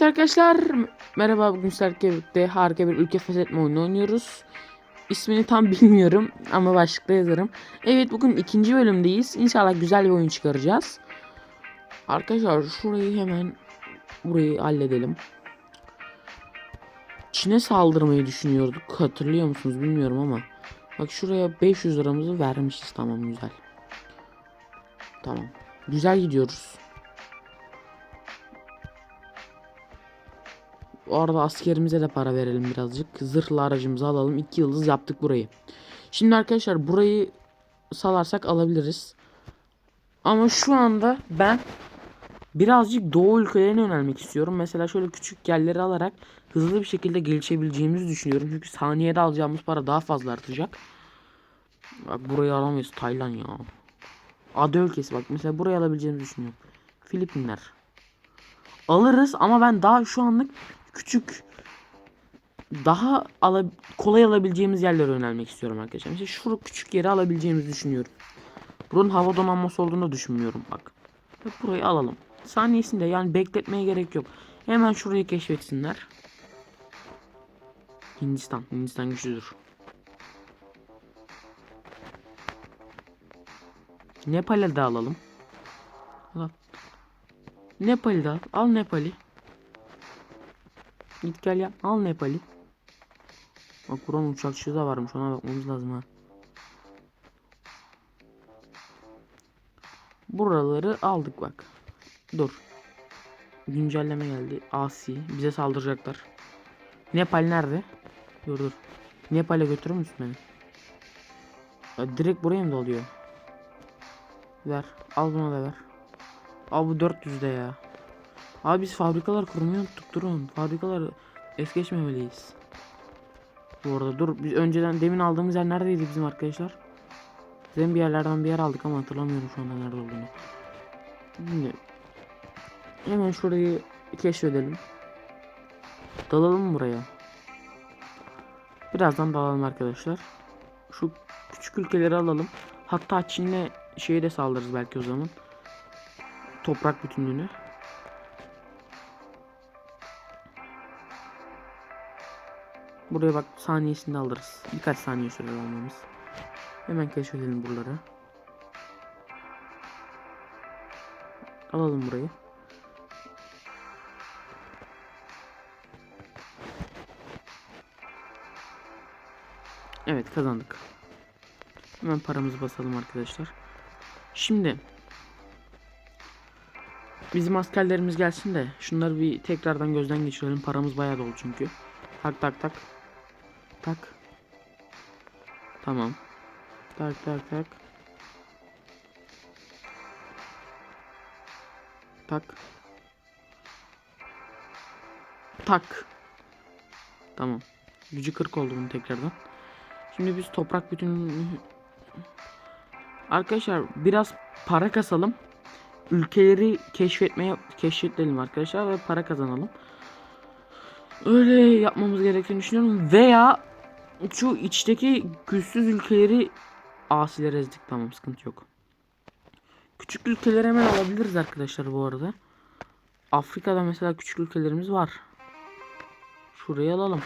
Evet arkadaşlar merhaba bugün sizlerle birlikte harika bir ülke fethetme oyunu oynuyoruz. İsmini tam bilmiyorum ama başlıkta yazarım. Evet bugün ikinci bölümdeyiz. İnşallah güzel bir oyun çıkaracağız. Arkadaşlar şurayı hemen burayı halledelim. Çin'e saldırmayı düşünüyorduk. Hatırlıyor musunuz bilmiyorum ama. Bak şuraya 500 liramızı vermişiz tamam güzel. Tamam. Güzel gidiyoruz. O arada askerimize de para verelim birazcık. Zırhlı aracımızı alalım. 2 yıldız yaptık burayı. Şimdi arkadaşlar burayı salarsak alabiliriz. Ama şu anda ben birazcık doğu ülkelerine yönelmek istiyorum. Mesela şöyle küçük yerleri alarak hızlı bir şekilde gelişebileceğimizi düşünüyorum. Çünkü saniyede alacağımız para daha fazla artacak. Bak burayı alamayız Tayland ya. Ada ülkesi bak mesela burayı alabileceğimizi düşünüyorum. Filipinler. Alırız ama ben daha şu anlık küçük daha ala, kolay alabileceğimiz yerlere yönelmek istiyorum arkadaşlar. Mesela şu küçük yeri alabileceğimizi düşünüyorum. Buranın hava donanması olduğunu düşünmüyorum bak. Burayı alalım. Saniyesinde yani bekletmeye gerek yok. Hemen şurayı keşfetsinler. Hindistan. Hindistan güçlüdür. Nepal'e de alalım. Al. Nepal'i de al. Al Nepal'i. Git gel ya. Al Nepal'i. Bak buranın uçakçısı da varmış. Ona bakmamız lazım ha. Buraları aldık bak. Dur. Güncelleme geldi. Asi. Bize saldıracaklar. Nepal nerede? Dur dur. Nepal'e götürür müsün beni? Ya direkt buraya mı dalıyor? Ver. Al buna da ver. Al bu 400'de ya. Abi biz fabrikalar kurmayı unuttuk durun. Fabrikalar es geçmemeliyiz. Bu arada dur biz önceden demin aldığımız yer neredeydi bizim arkadaşlar? Bizim bir yerlerden bir yer aldık ama hatırlamıyorum şu anda nerede olduğunu. Şimdi hemen şurayı keşfedelim. Dalalım buraya? Birazdan dalalım arkadaşlar. Şu küçük ülkeleri alalım. Hatta Çin'le şeye de saldırırız belki o zaman. Toprak bütünlüğünü. Buraya bak saniyesinde alırız. Birkaç saniye sürer almamız. Hemen keşfedelim buraları. Alalım burayı. Evet kazandık. Hemen paramızı basalım arkadaşlar. Şimdi bizim askerlerimiz gelsin de şunları bir tekrardan gözden geçirelim. Paramız bayağı dolu çünkü. Tak tak tak. Tak. Tamam. Tak tak tak. Tak. Tak. Tamam. Gücü 40 oldu bunun tekrardan. Şimdi biz toprak bütün Arkadaşlar biraz para kasalım. Ülkeleri keşfetmeye keşfedelim arkadaşlar ve para kazanalım. Öyle yapmamız gerektiğini düşünüyorum. Veya şu içteki güçsüz ülkeleri asilere ezdik. Tamam sıkıntı yok. Küçük ülkeleri hemen alabiliriz arkadaşlar bu arada. Afrika'da mesela küçük ülkelerimiz var. Şurayı alalım.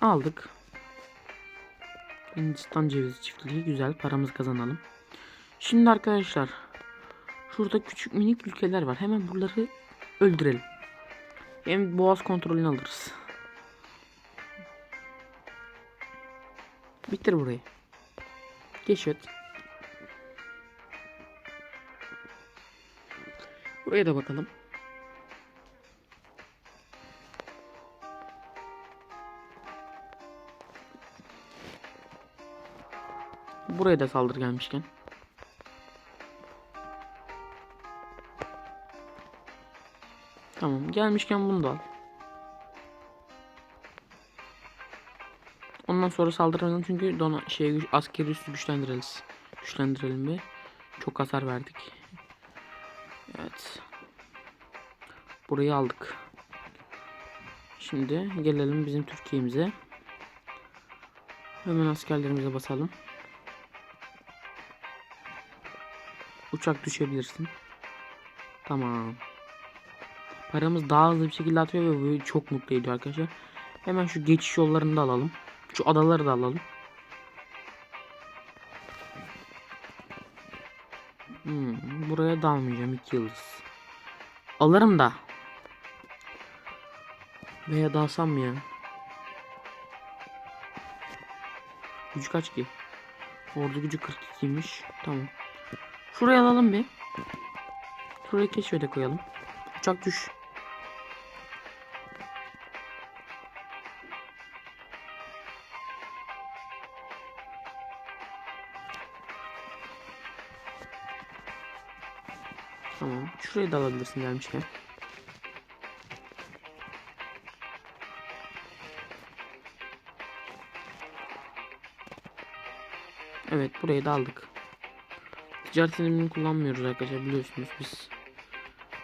Aldık. Hindistan cevizi çiftliği güzel paramız kazanalım. Şimdi arkadaşlar şurada küçük minik ülkeler var. Hemen buraları öldürelim. Hem boğaz kontrolünü alırız. Bitir burayı. Keşfet. Buraya da bakalım. Buraya da saldır gelmişken. Tamam gelmişken bunu da al. Ondan sonra saldıralım çünkü dona şey güç, askeri üssü güçlendiririz. Güçlendirelim bir. Çok hasar verdik. Evet. Burayı aldık. Şimdi gelelim bizim Türkiye'mize. Hemen askerlerimize basalım. Uçak düşebilirsin. Tamam. Paramız daha hızlı bir şekilde atıyor ve bu çok mutlu ediyor arkadaşlar. Hemen şu geçiş yollarını da alalım. Şu adaları da alalım. Hmm, buraya dalmayacağım 2 yıldız. Alırım da. Veya dalsam mı ya? Gücü kaç ki? Ordu gücü 42'ymiş. Tamam. Şuraya alalım bir. Şuraya keşfede koyalım. Uçak düş. Tamam. Şurayı da alabilirsin gelmişken. Evet burayı da aldık. Ticaret önemini kullanmıyoruz arkadaşlar biliyorsunuz biz.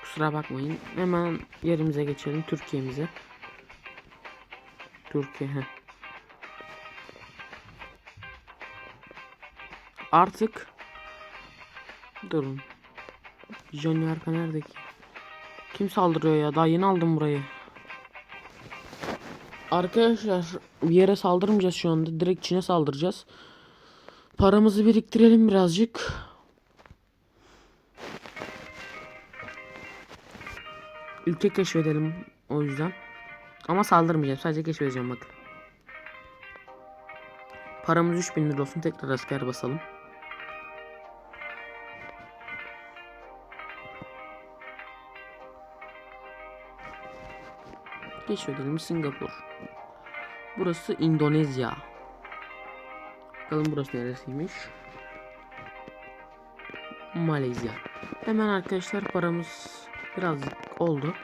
Kusura bakmayın. Hemen yerimize geçelim Türkiye'mize. Türkiye. heh. Artık durun. Johnny Arka nerede ki? Kim saldırıyor ya? Daha yeni aldım burayı. Arkadaşlar bir yere saldırmayacağız şu anda. Direkt Çin'e saldıracağız. Paramızı biriktirelim birazcık. Ülke keşfedelim o yüzden. Ama saldırmayacağım. Sadece keşfedeceğim bakın. Paramız 3000 lira olsun. Tekrar asker basalım. Keşfedelim Singapur. Burası Endonezya. Bakalım burası neresiymiş? Malezya. Hemen arkadaşlar paramız birazcık oldu.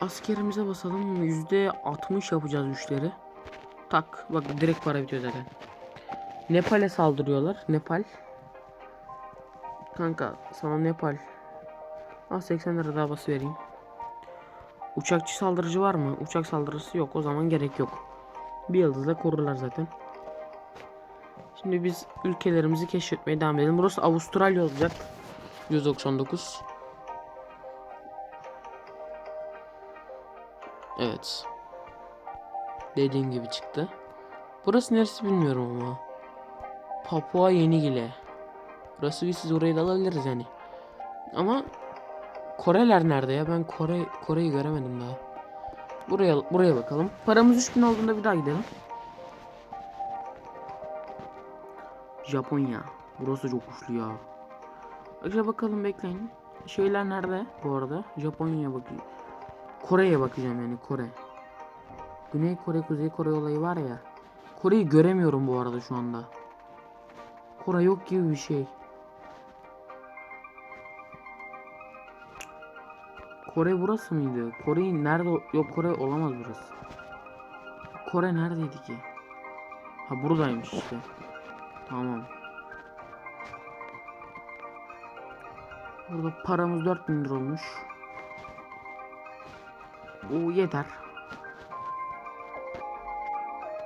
Askerimize basalım. Yüzde 60 yapacağız güçleri. Tak. Bak direkt para bitiyor zaten. Nepal'e saldırıyorlar. Nepal. Kanka sana Nepal. Ah 80 lira daha bası vereyim. Uçakçı saldırıcı var mı? Uçak saldırısı yok. O zaman gerek yok. Bir yıldızla korurlar zaten. Şimdi biz ülkelerimizi keşfetmeye devam edelim. Burası Avustralya olacak. 199. Evet. Dediğim gibi çıktı. Burası neresi bilmiyorum ama. Papua Yeni Gine. Burası bir siz orayı da alabiliriz yani. Ama Koreler nerede ya? Ben Kore Kore'yi göremedim daha. Buraya buraya bakalım. Paramız 3000 olduğunda bir daha gidelim. Japonya. Burası çok güçlü ya. Arkadaşlar bakalım bekleyin. Şeyler nerede bu arada? Japonya'ya bakayım. Kore'ye bakacağım yani Kore. Güney Kore, Kuzey Kore olayı var ya. Kore'yi göremiyorum bu arada şu anda. Kore yok gibi bir şey. Kore burası mıydı? Kore'yi nerede? Yok Kore olamaz burası. Kore neredeydi ki? Ha buradaymış işte. Tamam. Burada paramız 4000 lira olmuş. O yeter.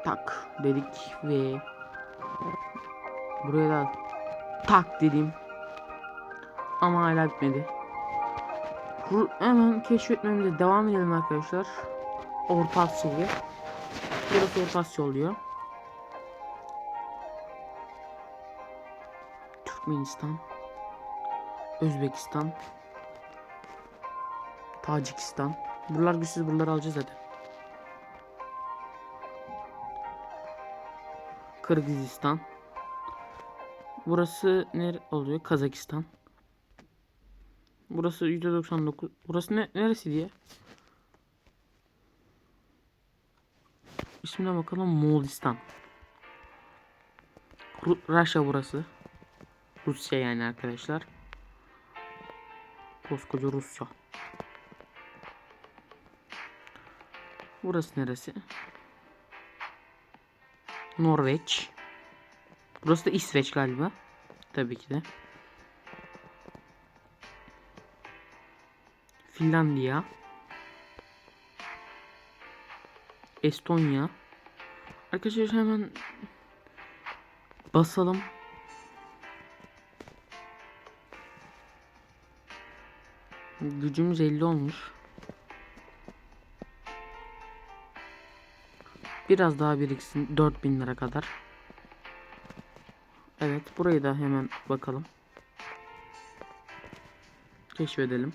Tak dedik ve buraya da tak dedim. Ama hala bitmedi. Hemen keşfetmemize devam edelim arkadaşlar. Orta Asya'yı. Burası Orta Asya oluyor. Türkmenistan. Özbekistan. Tacikistan. Buralar güçsüz buraları alacağız zaten. Kırgızistan. Burası nere oluyor? Kazakistan. Burası %99. Burası ne neresi diye? İsmine bakalım Moğolistan. Ru Rusya burası. Rusya yani arkadaşlar. Koskoca Rusya. Burası neresi? Norveç. Burası da İsveç galiba. Tabii ki de. Finlandiya. Estonya. Arkadaşlar hemen basalım. Gücümüz 50 olmuş. Biraz daha biriksin 4000 lira kadar. Evet burayı da hemen bakalım. Keşfedelim.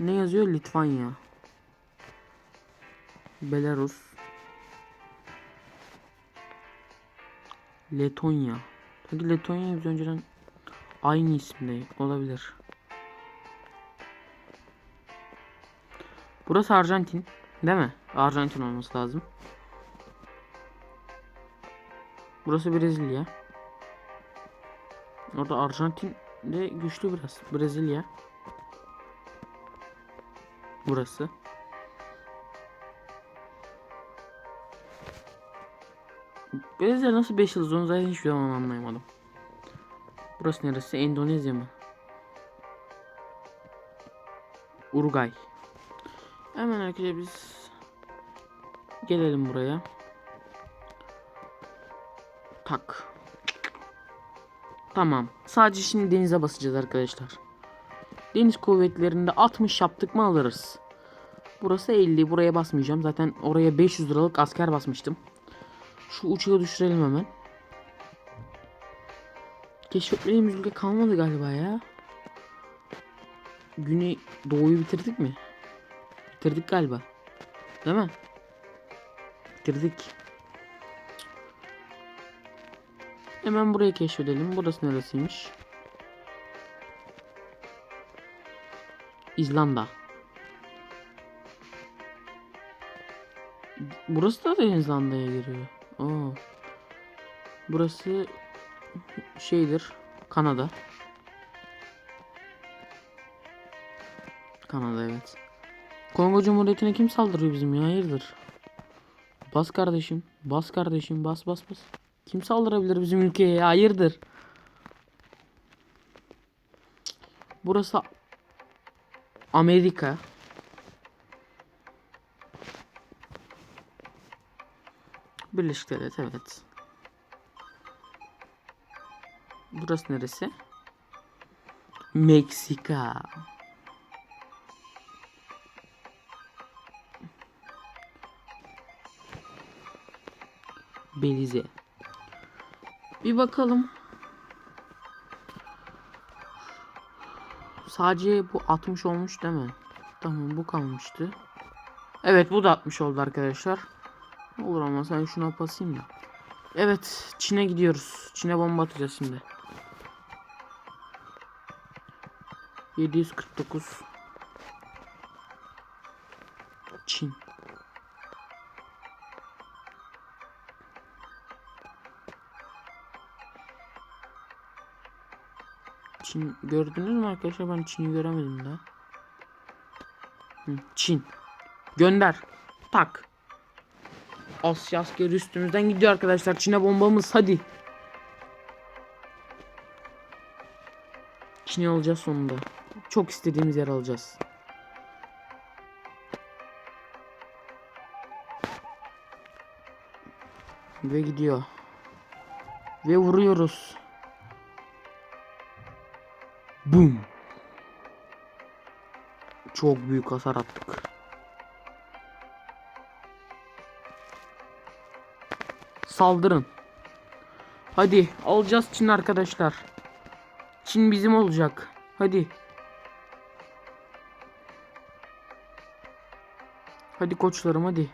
Ne yazıyor? Litvanya. Belarus. Letonya. Sanki Letonya biz önceden aynı isimde olabilir. Burası Arjantin. Değil mi? Arjantin olması lazım. Burası Brezilya. Orada Arjantin de güçlü biraz. Brezilya. Burası. Brezilya nasıl 5 yıldız onu zaten hiçbir zaman anlayamadım. Burası neresi? Endonezya mı? Uruguay. Hemen arkadaşlar biz gelelim buraya. Tak. Tamam. Sadece şimdi denize basacağız arkadaşlar. Deniz kuvvetlerinde 60 yaptık mı alırız. Burası 50. Buraya basmayacağım. Zaten oraya 500 liralık asker basmıştım. Şu uçağı düşürelim hemen. Keşfetmediğimiz ülke kalmadı galiba ya. Güney doğuyu bitirdik mi? Bitirdik galiba. Değil mi? Bitirdik. Hemen burayı keşfedelim. Burası neresiymiş? İzlanda. Burası da İzlanda'ya giriyor. Oo. Burası şeydir. Kanada. Kanada evet. Kongo Cumhuriyeti'ne kim saldırıyor bizim ya? Hayırdır? Bas kardeşim. Bas kardeşim. Bas bas bas. Kim saldırabilir bizim ülkeye ya? Hayırdır? Burası Amerika. Birleşik Devlet evet. Burası neresi? Meksika. Belize. Bir bakalım. Sadece bu 60 olmuş değil mi? Tamam bu kalmıştı. Evet bu da 60 oldu arkadaşlar. Olur ama sen şuna basayım da. Evet Çin'e gidiyoruz. Çin'e bomba atacağız şimdi. 749 Çin gördünüz mü arkadaşlar ben Çin'i göremedim. Hı, Çin. Gönder. Tak. Asya askeri üstümüzden gidiyor arkadaşlar. Çin'e bombamız hadi. Çin'i alacağız sonunda. Çok istediğimiz yer alacağız. Ve gidiyor. Ve vuruyoruz. Boom. Çok büyük hasar attık. Saldırın. Hadi alacağız Çin arkadaşlar. Çin bizim olacak. Hadi. Hadi koçlarım hadi.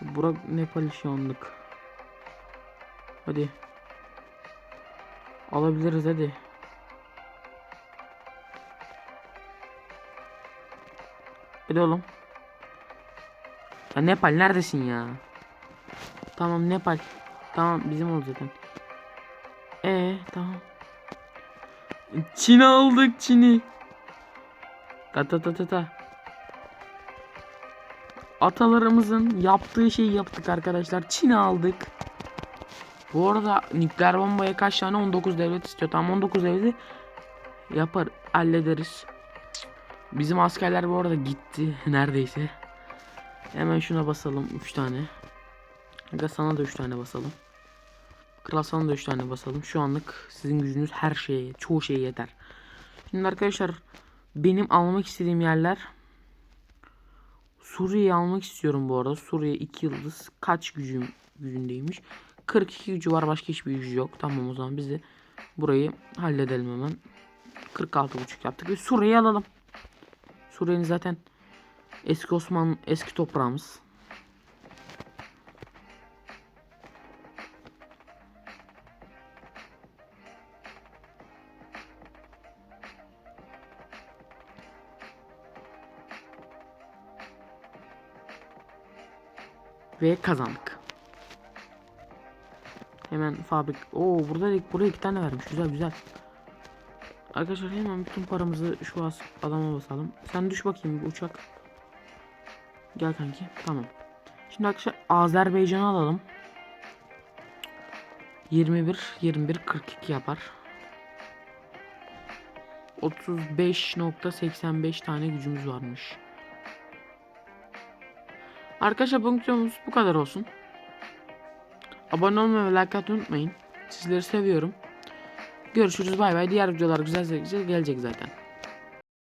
Burak Nepal şu anlık. Hadi. Alabiliriz hadi. Hadi oğlum. Ya Nepal neredesin ya? Tamam Nepal. Tamam bizim oldu zaten. Ee tamam. Çin aldık Çin'i. Ta ta ta ta ta. Atalarımızın yaptığı şeyi yaptık arkadaşlar. Çin'i aldık. Bu arada nükleer bombaya kaç tane 19 devlet istiyor. Tam 19 devleti yapar hallederiz. Bizim askerler bu arada gitti neredeyse. Hemen şuna basalım 3 tane. Aga sana da 3 tane basalım. Kral sana da 3 tane basalım. Şu anlık sizin gücünüz her şeye, çoğu şeye yeter. Şimdi arkadaşlar benim almak istediğim yerler Suriye'yi almak istiyorum bu arada. Suriye 2 yıldız kaç gücüm gücündeymiş? 42 gücü var başka hiçbir gücü yok. Tamam o zaman biz de burayı halledelim hemen. 46.5 yaptık ve Suriye'yi alalım. Suriye'nin zaten eski Osmanlı eski toprağımız. Ve kazandık. Hemen fabrik. Oo burada buraya iki tane vermiş. Güzel güzel. Arkadaşlar hemen bütün paramızı şu as adama basalım. Sen düş bakayım bir uçak. Gel kanki. Tamam. Şimdi arkadaşlar Azerbaycan'ı alalım. 21 21 42 yapar. 35.85 tane gücümüz varmış. Arkadaşlar bu videomuz bu kadar olsun. Abone olmayı ve like atmayı unutmayın. Sizleri seviyorum. Görüşürüz bay bay. Diğer videolar güzel güzel gelecek zaten.